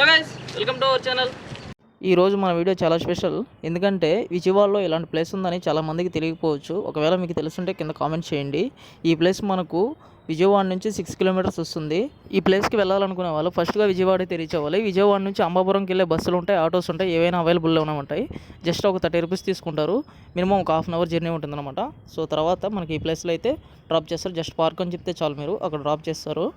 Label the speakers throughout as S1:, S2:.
S1: Hello guys welcome to our channel
S2: ఈ రోజు మన వీడియో చాలా స్పెషల్. ఎందుకంటే విజయవాడలో ఇలాంటి ప్లేస్ ఉందని చాలా మందికి తెలియకపోవచ్చు. ఒకవేళ మీకు తెలుసుంటే కింద కామెంట్ చేయండి. ఈ ప్లేస్ మనకు విజయవాడ నుంచి సిక్స్ కిలోమీటర్స్ వస్తుంది. ఈ ప్లేస్కి వెళ్ళాలనుకునే వాళ్ళు ఫస్ట్గా విజయవాడ తెరిచేవాలి రీచ్ అవ్వాలి విజయవాడ నుంచి అంబాపురంకి వెళ్ళే బస్సులు ఉంటాయి ఆటోస్ ఉంటాయి ఏవైనా అవైలబుల్లో ఉంటాయి. జస్ట్ ఒక థర్టీ రూపీస్ తీసుకుంటారు. మినిమం ఒక హాఫ్ అన్ అవర్ జర్నీ ఉంటుందన్నమాట. సో తర్వాత మనకి ఈ ప్లేస్లో అయితే డ్రాప్ చేస్తారు. జస్ట్ పార్క్ అని చెప్తే చాలు మీరు. అక్కడ డ్రాప్ చేస్తారు.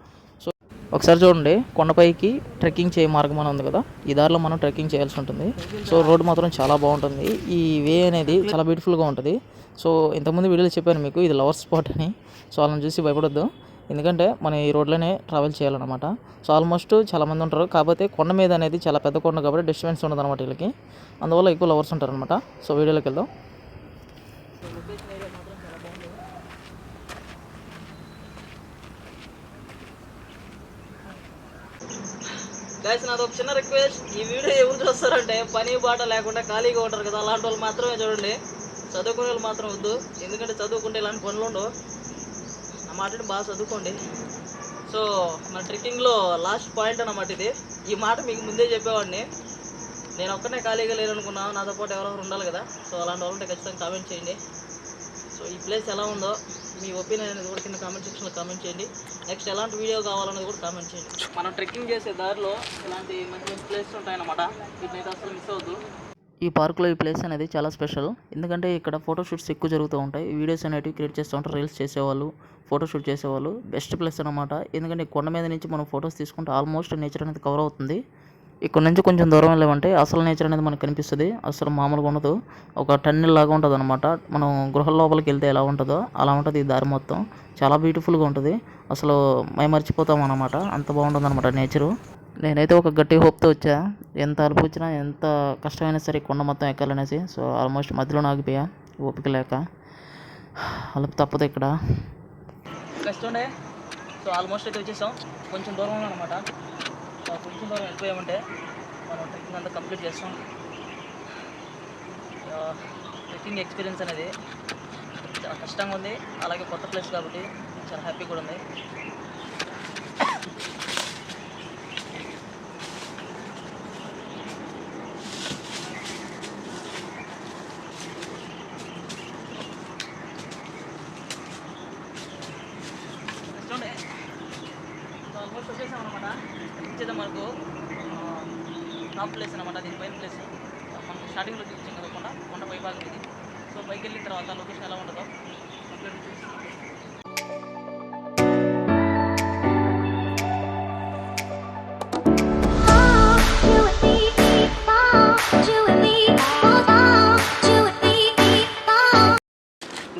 S2: ఒకసారి చూడండి కొండపైకి ట్రెక్కింగ్ చేయ మార్గం అని ఉంది కదా ఈ దారిలో మనం ట్రెక్కింగ్ చేయాల్సి ఉంటుంది. సో రోడ్ మాత్రం చాలా బాగుంటుంది. ఈ వే అనేది చాలా బ్యూటిఫుల్గా ఉంటుంది. సో ఇంతకుముందు వీడియోలో చెప్పాను మీకు ఇది లవర్ స్పాట్ అని. సో వాళ్ళని చూసి భయపడొద్దు. ఎందుకంటే మనం ఈ రోడ్లోనే ట్రావెల్ చేయాలన్నమాట. సో ఆల్మోస్ట్ చాలామంది ఉంటారు. కాకపోతే కొండ మీద అనేది చాలా పెద్ద కొండ కాబట్టి డిస్టర్బెన్స్ ఉండదు అనమాట వీళ్ళకి. అందువల్ల ఎక్కువ లవర్స్ ఉంటారు అనమాట సో వీడియోలోకి వెళ్దాం.
S1: గాయస్ నాది ఒక చిన్న రిక్వెస్ట్ ఈ వీడియో ఎవరు చూస్తారంటే పని బాట లేకుండా ఖాళీగా ఉంటారు కదా అలాంటి వాళ్ళు మాత్రమే చూడండి. చదువుకునే వాళ్ళు మాత్రం వద్దు. ఎందుకంటే చదువుకుంటే ఇలాంటి పనులు ఉండవు. నా మాటని బాగా చదువుకోండి. సో మన ట్రెక్కింగ్లో లాస్ట్ పాయింట్ అన్నమాట ఇది. ఈ మాట మీకు ముందే చెప్పేవాడిని. నేను ఒక్కనే ఖాళీగా లేననుకున్నాను నాతో పాటు ఎవరెవరు ఉండాలి కదా. సో అలాంటి వాళ్ళు ఉంటే ఖచ్చితంగా కామెంట్ చేయండి. సో ఈ ప్లేస్ ఎలా ఉందో మీ ఒపీనియన్ అనేది కూడా కింద కామెంట్ సెక్షన్లో కామెంట్ చేయండి. నెక్స్ట్ ఎలాంటి వీడియో కావాలనేది కూడా కామెంట్ చేయండి. మనం ట్రెక్కింగ్ చేసే దారిలో ఇలాంటి మంచి మంచి ప్లేసెస్ ఉంటాయన్నమాట. వీటిని అయితే అసలు మిస్ అవ్వద్దు.
S2: ఈ పార్క్లో ఈ ప్లేస్ అనేది చాలా స్పెషల్. ఎందుకంటే ఇక్కడ ఫోటోషూట్స్ ఎక్కువ జరుగుతూ ఉంటాయి. వీడియోస్ అనేవి క్రియేట్ చేస్తూ ఉంటారు రీల్స్ చేసేవాళ్ళు ఫోటోషూట్ చేసేవాళ్ళు. బెస్ట్ ప్లేస్ అనమాట ఎందుకంటే కొండ మీద నుంచి మనం ఫొటోస్ తీసుకుంటే ఆల్మోస్ట్ నేచర్ అనేది కవర్ అవుతుంది. ఇక్కడ నుంచి కొంచెం దూరం వెళ్ళామంటే అసలు నేచర్ అనేది మనకు కనిపిస్తుంది. అసలు మామూలుగా ఉండదు. ఒక టన్నెల్ లాగా ఉంటుంది అనమాట మనం గృహ లోపలికి వెళ్తే ఎలా ఉంటుందో అలా ఉంటుంది ఈ దారి మొత్తం. చాలా బ్యూటిఫుల్గా ఉంటుంది. అసలు మేము మర్చిపోతాం అనమాట అంత బాగుంటుంది అనమాట నేచరు నేనైతే ఒక గట్టి హోప్తో వచ్చా. ఎంత అలుపు వచ్చినా ఎంత కష్టమైనా సరే కొండ మొత్తం ఎక్కాలనేసి. సో ఆల్మోస్ట్ మధ్యలో ఆగిపోయా ఓపిక లేక. అలుపు తప్పదు ఇక్కడ.
S1: సో ఆల్మోస్ట్ అయితే వచ్చేసాం. కొంచెం దూరం అనమాట కొంచెం దూరం వెళ్ళిపోయామంటే మనం ట్రెక్కింగ్ అంతా కంప్లీట్ చేస్తాం. ట్రెక్కింగ్ ఎక్స్పీరియన్స్ అనేది చాలా కష్టంగా ఉంది. అలాగే కొత్త ప్లేస్ కాబట్టి చాలా హ్యాపీ కూడా ఉంది చూడండి ఆల్మోస్ట్ వచ్చేసాం అనమాట మనకు టాప్ ప్లేస్ అనమాట దీని పైన ప్లేస్. మనకు స్టార్టింగ్లో చూపించాం కదా కొండ కొండ పై భాగం ఇది. సో పైకి వెళ్ళిన తర్వాత లొకేషన్ ఎలా ఉంటుందో కంప్లీట్ చూసి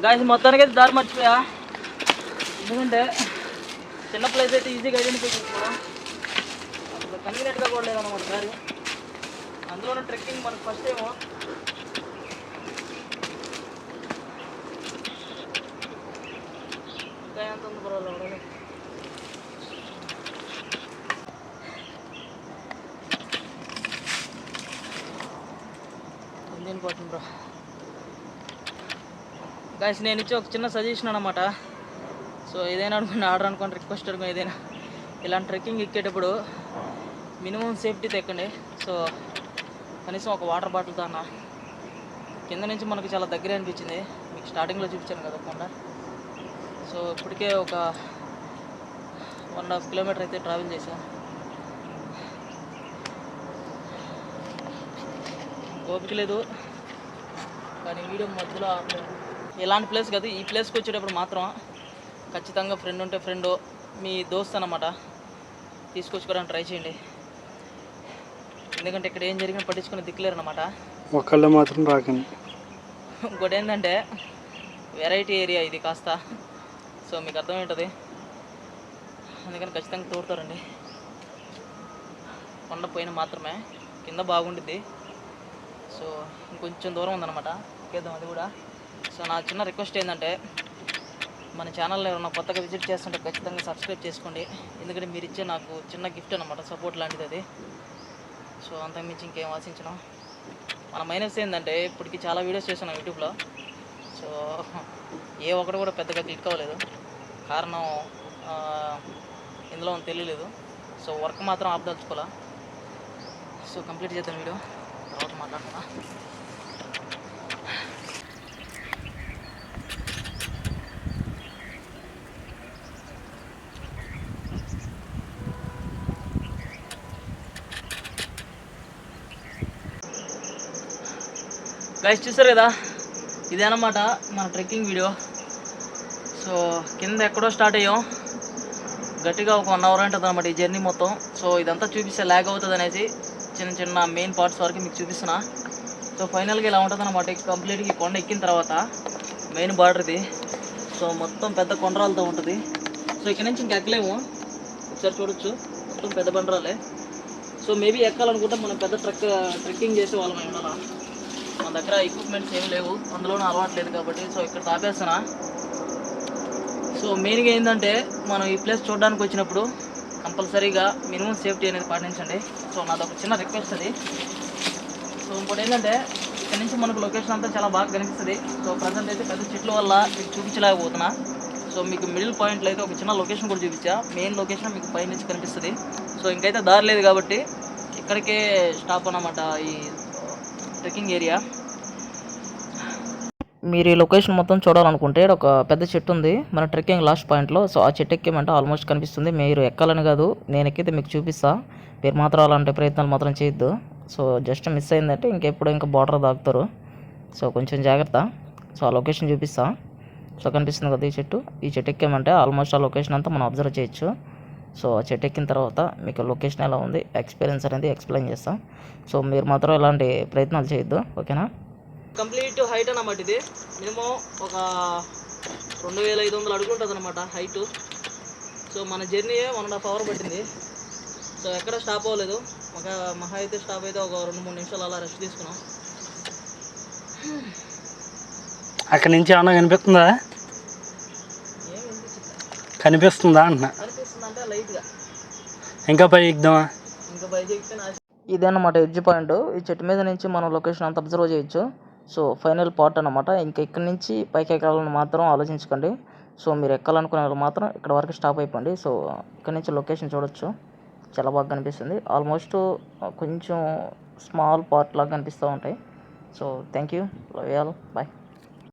S1: గాయస్ మొత్తానికి అయితే దారి మర్చిపోయా. ఎందుకంటే చిన్న ప్లేస్ అయితే ఈజీగా ఐడెంటిఫై చేసుకోవడం అసలు కన్వీనియంట్గా కూడా లేదన్నమాట దారి అందులోనే ట్రెక్కింగ్ మనకు ఫస్ట్ ఏమో. ఇంకా ఎంత ఉంది పర్వాలేదు ఇండియన్ కాటన్ బ్రో గాయస్ నేను ఇచ్చి ఒక చిన్న సజెషన్ అనమాట సో ఏదైనా అనుకోండి ఆర్డర్ అనుకోండి రిక్వెస్ట్ అనుకోండి ఏదైనా. ఇలాంటి ట్రెక్కింగ్ ఎక్కేటప్పుడు మినిమం సేఫ్టీ తెక్కండి సో కనీసం ఒక వాటర్ బాటిల్ తాన కింద నుంచి మనకు చాలా దగ్గర అనిపించింది. మీకు స్టార్టింగ్లో చూపించాను కదా కొండ. సో ఇప్పటికే ఒక వన్ అండ్ హాఫ్ కిలోమీటర్ అయితే ట్రావెల్ చేశా. ఓపిక లేదు. కానీ వీడియో మధ్యలో ఎలాంటి ప్లేస్ కాదు ఈ ప్లేస్కి వచ్చేటప్పుడు మాత్రం ఖచ్చితంగా ఫ్రెండ్ ఉంటే ఫ్రెండ్ మీ దోస్త్ అనమాట తీసుకొచ్చుకోవడానికి ట్రై చేయండి. ఎందుకంటే ఇక్కడ ఏం జరిగినా పట్టించుకుని దిక్కులేరు అనమాట
S3: ఒకళ్ళు మాత్రం రాకండి.
S1: ఇంకోటి ఏంటంటే వెరైటీ ఏరియా ఇది కాస్త. సో మీకు అర్థమవుతుంది అందుకని ఖచ్చితంగా తోడుతారండి. కొండ పైన మాత్రమే. కింద బాగుండిద్ది. సో ఇంకొంచెం దూరం ఉందన్నమాట. ఎక్కేద్దాం అది కూడా. సో నా చిన్న రిక్వెస్ట్ ఏంటంటే మన ఛానల్ని ఎవరైనా కొత్తగా విజిట్ చేస్తుంటే ఖచ్చితంగా సబ్స్క్రైబ్ చేసుకోండి. ఎందుకంటే మీరు ఇచ్చే నాకు చిన్న గిఫ్ట్ అనమాట సపోర్ట్ లాంటిది అది. సో అంతకుమించి ఇంకేం ఆశించడం మన మైనస్ ఏంటంటే ఇప్పటికి చాలా వీడియోస్ చేస్తున్నాం యూట్యూబ్లో. సో ఏ ఒక్కటి కూడా పెద్దగా క్లిక్ అవ్వలేదు. కారణం ఇందులో తెలియలేదు. సో వర్క్ మాత్రం ఆపదలుచుకోలే సో కంప్లీట్ చేద్దాం వీడియో. తర్వాత మాట్లాడుతున్నా గైస్ చూసారు కదా? ఇదేనమాట మన ట్రెక్కింగ్ వీడియో సో కింద ఎక్కడో స్టార్ట్ అయ్యాం. గట్టిగా ఒక వన్ అవర్ ఉంటుంది అనమాట ఈ జర్నీ మొత్తం. సో ఇదంతా చూపిస్తే ల్యాగ్ అవుతుంది అనేసి చిన్న చిన్న మెయిన్ పార్ట్స్ వరకు మీకు చూపిస్తున్నా. సో ఫైనల్గా ఇలా ఉంటుంది అనమాట. కంప్లీట్గా ఈ కొండ ఎక్కిన తర్వాత మెయిన్ బార్డర్ది సో మొత్తం పెద్ద కొండరాలతో ఉంటుంది. సో ఇక్కడ నుంచి ఇంక ఎక్కలేము. ఒకసారి చూడొచ్చు. మొత్తం పెద్ద బండరాలే సో మేబీ ఎక్కాలనుకుంటే మనం పెద్ద ట్రెక్ ట్రెక్కింగ్ చేసే వాళ్ళం ఏమన్నా మన దగ్గర ఎక్విప్మెంట్స్ ఏం లేవు. అందులోనూ అలవాటు లేదు కాబట్టి సో ఇక్కడ తాపేస్తున్నా. సో మెయిన్గా ఏంటంటే మనం ఈ ప్లేస్ చూడడానికి వచ్చినప్పుడు కంపల్సరీగా మినిమం సేఫ్టీ అనేది పాటించండి. సో నాది ఒక చిన్న రిక్వెస్ట్ అది. సో ఇంకోటి ఏంటంటే ఇక్కడ నుంచి మనకు లొకేషన్ అంతా చాలా బాగా కనిపిస్తుంది. సో ప్రజెంట్ అయితే పెద్ద చెట్ల వల్ల మీకు చూపించలేకపోతున్నా. సో మీకు మిడిల్ పాయింట్లో అయితే ఒక చిన్న లొకేషన్ కూడా చూపించా. మెయిన్ లొకేషన్ మీకు పైనుంచి కనిపిస్తుంది. సో ఇంకైతే దారి లేదు కాబట్టి ఇక్కడికే స్టాప్ అన్నమాట ఈ ట్రెక్కింగ్ ఏరియా
S2: మీరు ఈ లొకేషన్ మొత్తం చూడాలనుకుంటే ఒక పెద్ద చెట్టు ఉంది. మన ట్రెక్కింగ్ లాస్ట్ పాయింట్లో సో ఆ చెట్టు ఎక్కేమంటే ఆల్మోస్ట్ కనిపిస్తుంది. మీరు ఎక్కాలని కాదు. నేను ఎక్కితే మీకు చూపిస్తా. మీరు మాత్రం అలాంటి ప్రయత్నాలు మాత్రం చేయొద్దు. సో జస్ట్ మిస్ అయిందంటే ఇంకెప్పుడు ఇంకా బార్డర్ దాకుతారు. సో కొంచెం జాగ్రత్త. సో ఆ లొకేషన్ చూపిస్తా. సో కనిపిస్తుంది కదా ఈ చెట్టు. ఈ చెట్టు ఎక్కామంటే ఆల్మోస్ట్ ఆ లొకేషన్ అంతా మనం అబ్జర్వ్ చేయొచ్చు. సో ఆ చెట్టు ఎక్కిన తర్వాత మీకు లొకేషన్ ఎలా ఉంది ఎక్స్పీరియన్స్ అనేది ఎక్స్ప్లెయిన్ చేస్తాం. సో మీరు మాత్రం ఇలాంటి ప్రయత్నాలు చేయొద్దు ఓకేనా?
S1: కంప్లీట్ హైట్ అన్నమాట ఇది. మినిమం ఒక రెండు వేల ఐదు వందలు అడుగులు ఉంటుంది అనమాట హైట్. సో మన journey one and half hour పట్టింది. సో ఎక్కడ స్టాప్ అవ్వలేదు. ఒక మహా అయితే స్టాప్ అయితే ఒక రెండు మూడు నిమిషాలు అలా రెస్ట్ తీసుకున్నాం.
S3: అక్కడి నుంచి ఏమన్నా కనిపిస్తుందా? కనిపిస్తుందా అంటున్నా. ఇంకా పై ఎక్కుదామా?
S2: ఇదన్నమాట ఎడ్జ్ పాయింట్. ఈ చెట్టు మీద నుంచి మనం లొకేషన్ అంతా అబ్జర్వ్ చేయొచ్చు. సో ఫైనల్ పార్ట్ అన్నమాట. ఇంకా ఇక్కడ నుంచి పైకి ఎక్కాలని మాత్రం ఆలోచించకండి. సో మీరు ఎక్కాలనుకునే వాళ్ళు మాత్రం ఇక్కడ వరకు స్టాప్ అయిపోండి. సో ఇక్కడ నుంచి లొకేషన్ చూడొచ్చు. చాలా బాగా కనిపిస్తుంది. ఆల్మోస్ట్ కొంచెం స్మాల్ పార్ట్ లాగా కనిపిస్తూ ఉంటాయి. So thank you. Love all bye